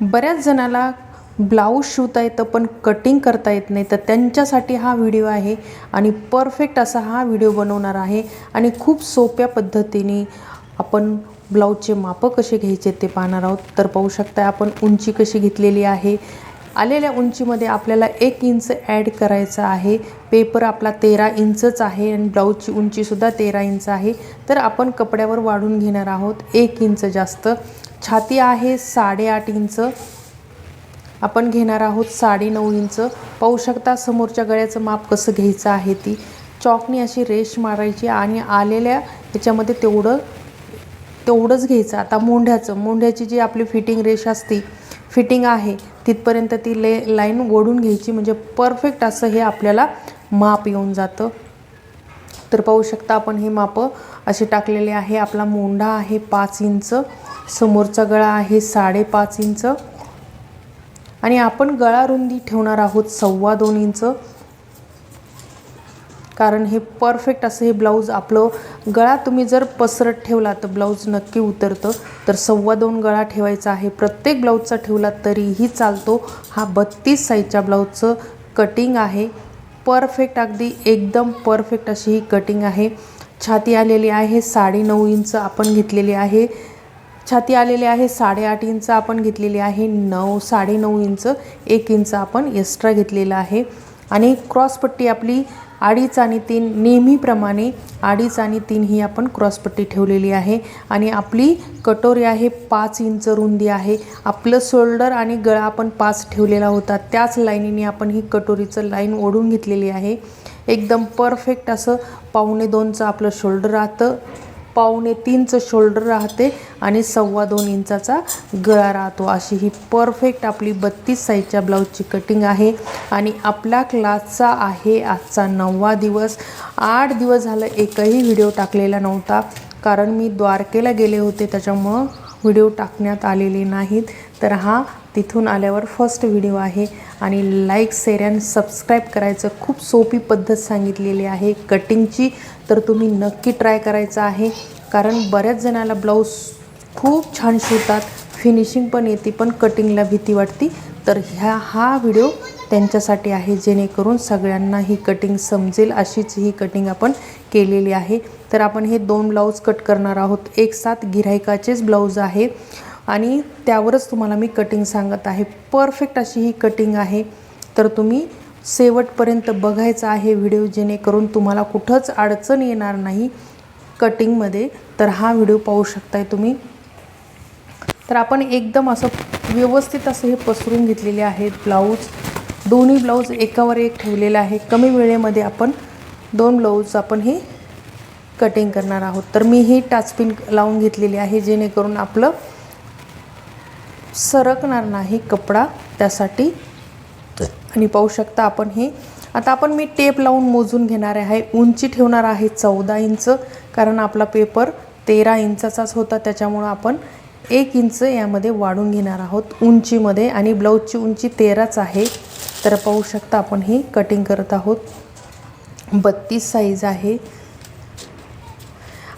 बऱ्याच जणाला ब्लाऊज शिवता येतं पण कटिंग करता येत नाही. तर त्यांच्यासाठी हा व्हिडिओ आहे आणि परफेक्ट असा हा व्हिडिओ बनवणार आहे. आणि खूप सोप्या पद्धतीने आपण ब्लाऊजचे मापं कसे घ्यायचे ते पाहणार आहोत. तर पाहू शकता आपण उंची कशी घेतलेली आहे. आलेल्या उंचीमध्ये आपल्याला एक इंच ॲड करायचं आहे. पेपर आपला तेरा इंचच आहे आणि ब्लाऊजची उंचीसुद्धा तेरा इंच आहे. तर आपण कपड्यावर वाढून घेणार आहोत एक इंच जास्त. छाती आहे साडेआठ इंच. आपण घेणार आहोत साडेनऊ इंच. पाहू शकता समोरच्या गळ्याचं माप कसं घ्यायचं आहे ती. चॉकनी अशी रेश मारायची आणि आलेल्या ह्याच्यामध्ये तेवढं तेवढंच घ्यायचं. आता मोंढ्याचं मोंढ्याची जी आपली फिटिंग रेश असती फिटिंग आहे तिथपर्यंत ती ले लाईन ओढून घ्यायची. म्हणजे परफेक्ट असं हे आपल्याला माप येऊन जातं. तर पाहू शकता आपण हे मापं असे टाकलेले आहे. आपला मोंढा आहे पाच इंच. समोरचा गळा आहे साडेपाच इंच. आणि आपण गळा रुंदी ठेवणार आहोत सव्वा दोन इंच. कारण हे परफेक्ट असं हे ब्लाऊज आपलं गळा तुम्ही जर पसरत ठेवला तर ब्लाऊज नक्की उतरतं. तर सव्वा दोन गळा ठेवायचा आहे. प्रत्येक ब्लाऊजचा ठेवला तरीही चालतो. हा बत्तीस साईजच्या ब्लाऊजचं कटिंग आहे. परफेक्ट अगदी एकदम परफेक्ट अशी ही कटिंग आहे. छाती आलेली आहे साडेनऊ इंच आपण घेतलेली आहे. छाती आलेली आहे साडेआठ इंच आपण घेतलेली आहे नऊ साडेनऊ इंच एक इंच आपण एक्स्ट्रा घेतलेला आहे. आणि क्रॉसपट्टी आपली अडीच आणि तीन नेहमीप्रमाणे अडीच आणि तीन ही आपण क्रॉसपट्टी ठेवलेली आहे. आणि आपली कटोरी आहे पाच इंच रुंदी आहे. आपलं शोल्डर आणि गळा आपण पाच ठेवलेला होता. त्याच लाईनीने आपण ही कटोरीचं लाईन ओढून घेतलेली आहे. एकदम परफेक्ट असं पावणे दोनचं आपलं शोल्डर राहतं. पावणे तीनचं शोल्डर राहते आणि सव्वा दोन इंचाचा गळा राहतो. अशी ही परफेक्ट आपली बत्तीस साईजच्या ब्लाऊजची कटिंग आहे. आणि आपला क्लासचा आहे आजचा नववा दिवस. आठ दिवस झालं एकही व्हिडिओ टाकलेला नव्हता. कारण मी द्वारकेला गेले होते त्याच्यामुळं व्हिडिओ टाकण्यात आलेले नाहीत. तर हा तिथून आल्यावर फर्स्ट व्हिडिओ आहे. आणि लाईक शेअर अँड सबस्क्राईब करायचं खूप सोपी पद्धत सांगितलेली आहे. कटिंगची तर तुम्ही नक्की ट्राय करायचं आहे. कारण बऱ्याच जणाला ब्लाऊज खूप छान शिवतात. फिनिशिंग पण येते पण कटिंगला भीती वाटते. तर ह्या हा व्हिडिओ त्यांच्यासाठी आहे. जेणेकरून सगळ्यांना ही कटिंग समजेल. अशीच ही कटिंग आपण केलेली आहे. तर आपण हे दोन ब्लाऊज कट करणार आहोत. एक साथ गिऱ्हाईकाचेच ब्लाऊज आहे. आणि त्यावरच तुम्हाला मी कटिंग सांगत आहे. परफेक्ट अशी ही कटिंग आहे. तर तुम्ही शेवटपर्यंत बघायचा आहे व्हिडिओ जेणेकरून तुम्हाला कुठंच अडचण येणार नाही कटिंगमध्ये तर हा व्हिडिओ पाहू शकताय तुम्ही. तर आपण एकदम असं व्यवस्थित असं हे पसरून घेतलेले आहेत ब्लाऊज दोन्ही ब्लाऊज एकावर एक ठेवलेला आहे. कमी वेळेमध्ये आपण दोन ब्लाऊज आपण हे कटिंग करणार आहोत. तर मी ही टाचपिन लावून घेतलेली आहे जेणेकरून आपलं सरकणार नाही कपडा त्यासाठी. आणि पाहू शकता आपण हे. आता आपण मी टेप लावून मोजून घेणार आहे. उंची ठेवणार आहे चौदा इंच कारण आपला पेपर तेरा इंचाचाच होता त्याच्यामुळं आपण एक इंच यामध्ये वाढून घेणार आहोत उंचीमध्ये. आणि ब्लाऊजची उंची तेराच आहे. तर पाहू शकता आपण ही कटिंग करत आहोत. बत्तीस साईज आहे.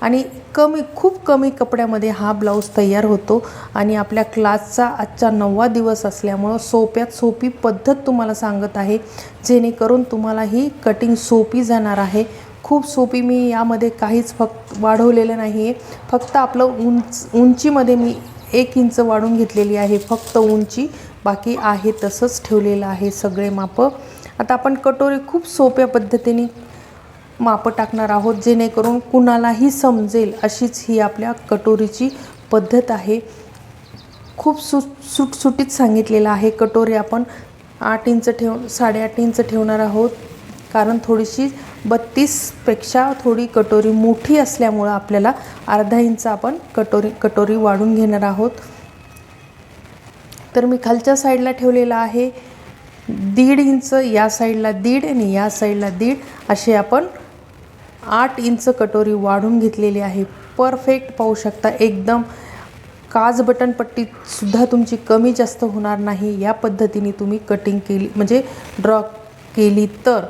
आणि कमी खूप कमी कपड्यामध्ये हा ब्लाऊज तयार होतो. आणि आपल्या क्लासचा आजचा नववा दिवस असल्यामुळं सोप्यात सोपी पद्धत तुम्हाला सांगत आहे. जेणेकरून तुम्हाला ही कटिंग सोपी जाणार आहे. खूप सोपी मी यामध्ये काहीच फक्त वाढवलेलं नाही आहे फक्त आपलं उंच उंचीमध्ये मी एक इंच वाढून घेतलेली आहे. फक्त उंची. बाकी आहे तसंच ठेवलेलं आहे सगळे मापं. आता आपण कटोरी खूप सोप्या पद्धतीने मापं टाकणार आहोत जेणेकरून कुणालाही समजेल अशीच ही आपल्या कटोरीची पद्धत आहे. खूप सु सुटसुटीत सांगितलेलं आहे. कटोरी आपण आठ इंच ठेव साडेआठ इंच ठेवणार आहोत. कारण थोडीशी बत्तीसपेक्षा थोडी कटोरी मोठी असल्यामुळं आपल्याला अर्धा इंच आपण कटोरी कटोरी वाढून घेणार आहोत. तर मी खालच्या साईडला ठेवलेला आहे. दीड इंच या साईडला दीड आणि या साईडला दीड असे आपण आठ इंच कटोरी वाढून घेतलेली आहे. परफेक्ट पाहू शकता एकदम काज बटन पट्टीसुद्धा तुमची कमी जास्त होणार नाही. या पद्धतीने तुम्ही कटिंग केली म्हणजे ड्रॉ केली तर.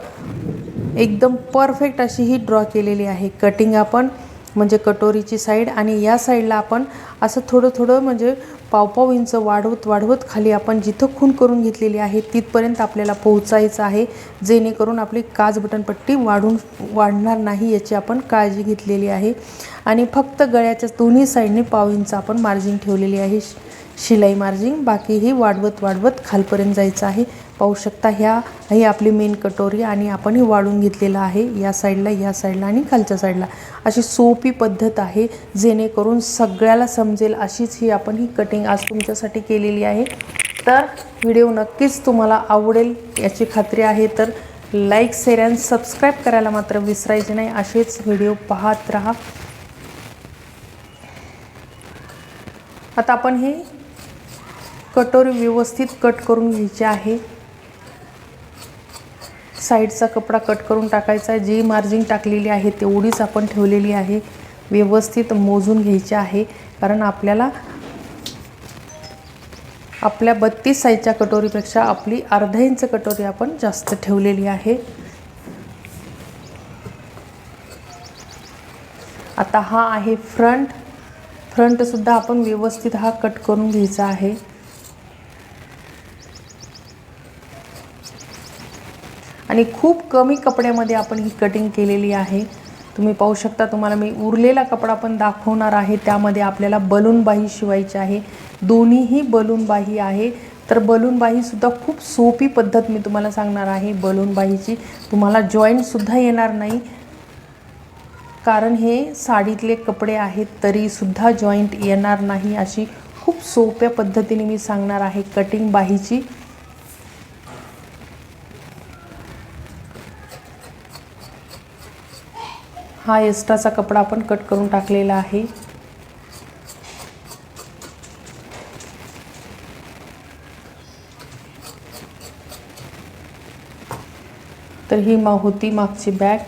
एकदम परफेक्ट अशी ही ड्रॉ केलेली आहे. कटिंग आपण म्हणजे कटोरीची साईड आणि या साईडला आपण असं थोडं थोडं म्हणजे पावपाव इंच वाढवत वाढवत खाली आपण जिथं खून करून घेतलेली आहे तिथपर्यंत आपल्याला पोहोचायचं आहे. जेणेकरून आपली काज बटनपट्टी वाढून वाढणार नाही याची आपण काळजी घेतलेली आहे. आणि फक्त गळ्याच्या दोन्ही साईडने पाव इंच आपण मार्जिन ठेवलेली आहे. शिलाई मार्जिंग बाकी ही वाढवत वाढवत खालपर्यंत जायचं आहे. पाहू शकता ह्या ही आपली मेन कटोरी आणि आपण ही वाढून घेतलेलं आहे या साईडला या साईडला आणि खालच्या साईडला अशी सोपी पद्धत आहे जेणेकरून सगळ्याला समजेल अशीच ही आपण ही कटिंग आज तुमच्यासाठी केलेली आहे. तर व्हिडिओ नक्कीच तुम्हाला आवडेल याची खात्री आहे. तर लाईक शेअर अँड सबस्क्राईब करायला मात्र विसरायचे नाही असेच व्हिडिओ पाहत राहा. आता आपण हे कटोरी व्यवस्थित कट करून घ्यायची आहे. साईडचा कपडा कट करून टाकायचा आहे. जी मार्जिन टाकलेली आहे तेवढीच आपण ठेवलेली आहे. व्यवस्थित मोजून घ्यायची आहे. कारण आपल्याला आपल्या बत्तीस साईजच्या कटोरीपेक्षा आपली अर्धा इंच कटोरी आपण जास्त ठेवलेली आहे. आता हा आहे फ्रंट. फ्रंटसुद्धा आपण व्यवस्थित हा कट करून घ्यायचा आहे. आणि खूप कमी कपड्यामध्ये आपण ही कटिंग केलेली आहे. तुम्ही पाहू शकता तुम्हाला मी उरलेला कपडा पण दाखवणार आहे. त्यामध्ये आपल्याला बलून बाही शिवायची आहे. दोन्हीही बलून बाही आहे. तर बलून बाहीसुद्धा खूप सोपी पद्धत मी तुम्हाला सांगणार आहे. बलून बाहीची तुम्हाला जॉईंटसुद्धा येणार नाही. कारण हे साडीतले कपडे आहेत तरीसुद्धा जॉईंट येणार नाही अशी खूप सोप्या पद्धतीने मी सांगणार आहे कटिंग बाहीची. हा एक्स्ट्राचा कपडा आपण कट करून टाकलेला आहे. तर ही मा होती मागची बॅग.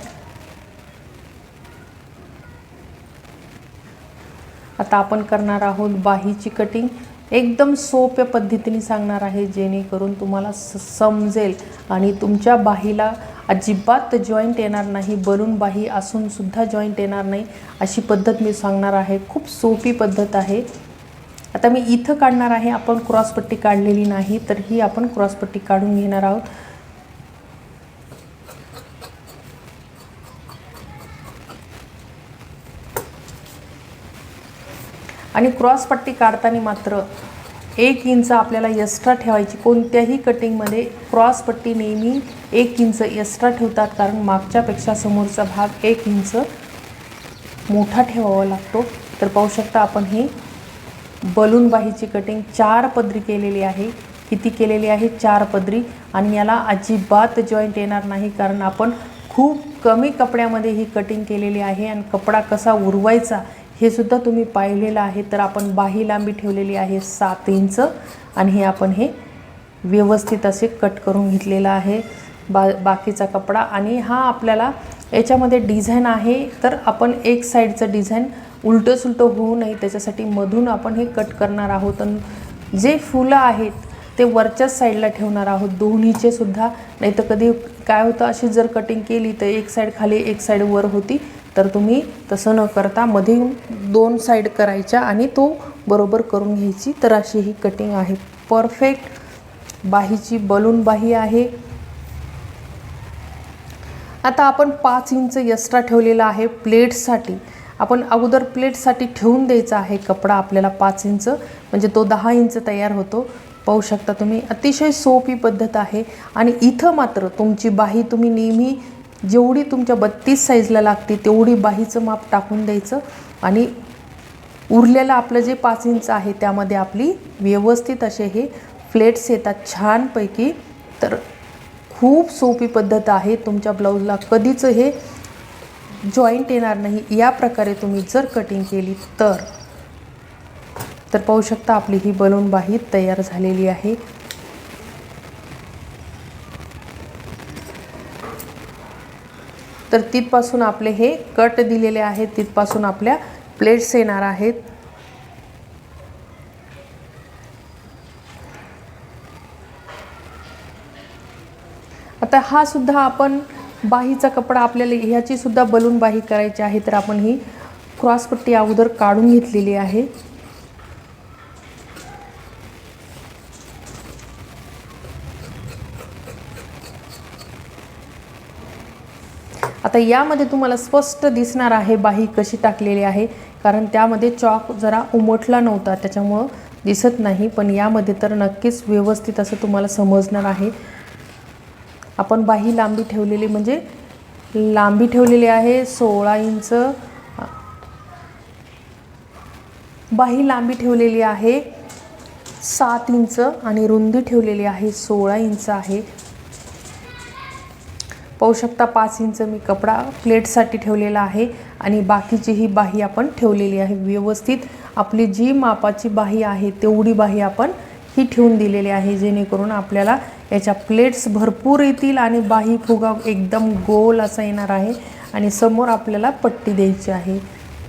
आता आपण करणार आहोत बाहीची कटिंग एकदम सोप्या पद्धतीने सांगणार आहे जेणेकरून तुम्हाला स समजेल. आणि तुमच्या बाहीला अजिबात जॉईंट येणार नाही बलून बाही असूनसुद्धा जॉईंट येणार नाही अशी पद्धत मी सांगणार आहे. खूप सोपी पद्धत आहे. आता मी इथं काढणार आहे आपण क्रॉसपट्टी काढलेली नाही तर ही आपण क्रॉसपट्टी काढून घेणार आहोत. आणि क्रॉसपट्टी काढताना मात्र एक इंच आपल्याला एक्स्ट्रा ठेवायची. कोणत्याही कटिंगमध्ये क्रॉसपट्टी नेहमी एक इंच एक्स्ट्रा ठेवतात. कारण मागच्यापेक्षा समोरचा भाग एक इंच मोठा ठेवावा लागतो. तर पाहू शकता आपण ही बलून बाहीची कटिंग चार पदरी केलेली आहे. किती केलेली आहे? चार पदरी. आणि याला अजिबात जॉईंट येणार नाही. कारण आपण खूप कमी कपड्यामध्ये ही कटिंग केलेली आहे. आणि कपडा कसा उरवायचा हे सुद्धा तुम्ही पाहिलेलं आहे. तर आपण बाही लांबी ठेवलेली आहे सात इंच. आणि हे आपण हे व्यवस्थित असे कट करून घेतलेलं आहे. बा बाकीचा कपडा. आणि हा आपल्याला याच्यामध्ये डिझाईन आहे. तर आपण एक साईडचं डिझाईन उलटं सुलटं होऊ नये. त्याच्यासाठी मधून आपण हे कट करणार आहोत. आणि जे फुलं आहेत ते वरच्याच साईडला ठेवणार आहोत. दोन्हीचे सुद्धा. नाही तर कधी काय होतं अशी जर कटिंग केली तर एक साईड खाली एक साईड वर होती. तर तुम्ही तसं न करता मध्ये दोन साईड करायच्या आणि तो बरोबर करून घ्यायची. तर अशी ही कटिंग आहे. परफेक्ट बाहीची बलून बाही आहे. आता आपण पाच इंच एक्स्ट्रा ठेवलेला आहे प्लेट्ससाठी आपण अगोदर प्लेटसाठी ठेवून द्यायचा आहे कपडा आपल्याला पाच इंच म्हणजे तो दहा इंच तयार होतो. पाहू शकता तुम्ही अतिशय सोपी पद्धत आहे. आणि इथं मात्र तुमची बाही तुम्ही नेहमी जेवढी तुमच्या बत्तीस साईजला लागते तेवढी बाहीचं माप टाकून द्यायचं आणि उरलेलं आपलं जे पाच इंच आहे त्यामध्ये आपली व्यवस्थित असे हे फ्लेट्स येतात छानपैकी. तर खूप सोपी पद्धत आहे तुमच्या ब्लाऊजला कधीच हे जॉईंट येणार नाही या प्रकारे तुम्ही जर कटिंग केली तर. तर पाहू शकता आपली ही बलून बाही तयार झालेली आहे. तर तिथपासून आपले हे कट दिलेले आहेत तिथपासून आपल्या प्लेट्स येणार आहेत. आता हा सुद्धा आपण बाहीचा कपडा आपल्याला ह्याची सुद्धा बलून बाही करायची आहे तर आपण ही क्रॉसपट्टी अगोदर काढून घेतलेली आहे. आता यामध्ये तुम्हाला स्पष्ट दिसणार आहे बाही कशी टाकलेली आहे कारण त्यामध्ये चॉक जरा उमटला नव्हता त्याच्यामुळं दिसत नाही पण यामध्ये तर नक्कीच व्यवस्थित असं तुम्हाला समजणार आहे. आपण बाही लांबी ठेवलेली म्हणजे लांबी ठेवलेली आहे सोळा इंच. बाही लांबी ठेवलेली आहे सात इंच आणि रुंदी ठेवलेली आहे सोळा इंच आहे. पाहू शकता पाच इंच मी कपडा प्लेटसाठी ठेवलेला आहे आणि बाकीची ही बाही आपण ठेवलेली आहे. व्यवस्थित आपली जी मापाची बाही आहे तेवढी बाही आपण ही ठेवून दिलेली आहे जेणेकरून आपल्याला याच्या प्लेट्स भरपूर येतील आणि बाही फुगा एकदम गोल असा येणार आहे आणि समोर आपल्याला पट्टी द्यायची आहे.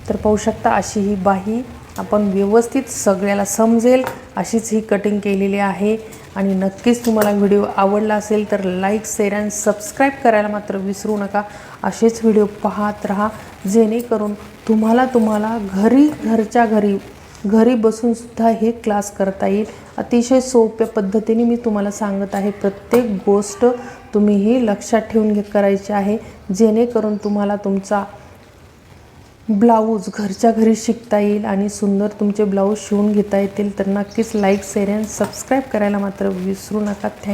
तर पाहू शकता अशी ही बाही आपण व्यवस्थित सगळ्याला समजेल अशीच ही कटिंग केलेली आहे. आणि नक्कीच तुम्हाला व्हिडिओ आवडला असेल तर लाईक शेअर अँड सबस्क्राईब करायला मात्र विसरू नका. असेच व्हिडिओ पाहत राहा जेणेकरून तुम्हाला तुम्हाला घरी घरच्या घरी घरी बसूनसुद्धा हे क्लास करता येईल. अतिशय सोप्या पद्धतीने मी तुम्हाला सांगत आहे प्रत्येक गोष्ट तुम्ही ही लक्षात ठेवून घे करायची आहे. जेणेकरून तुम्हाला तुमचा ब्लाऊज घरच्या घरी शिकता येईल आणि सुंदर तुमचे ब्लाऊज शिवून घेता येतील तर नक्कीच लाईक शेअर अँड सबस्क्राईब करायला मात्र विसरू नका. थँक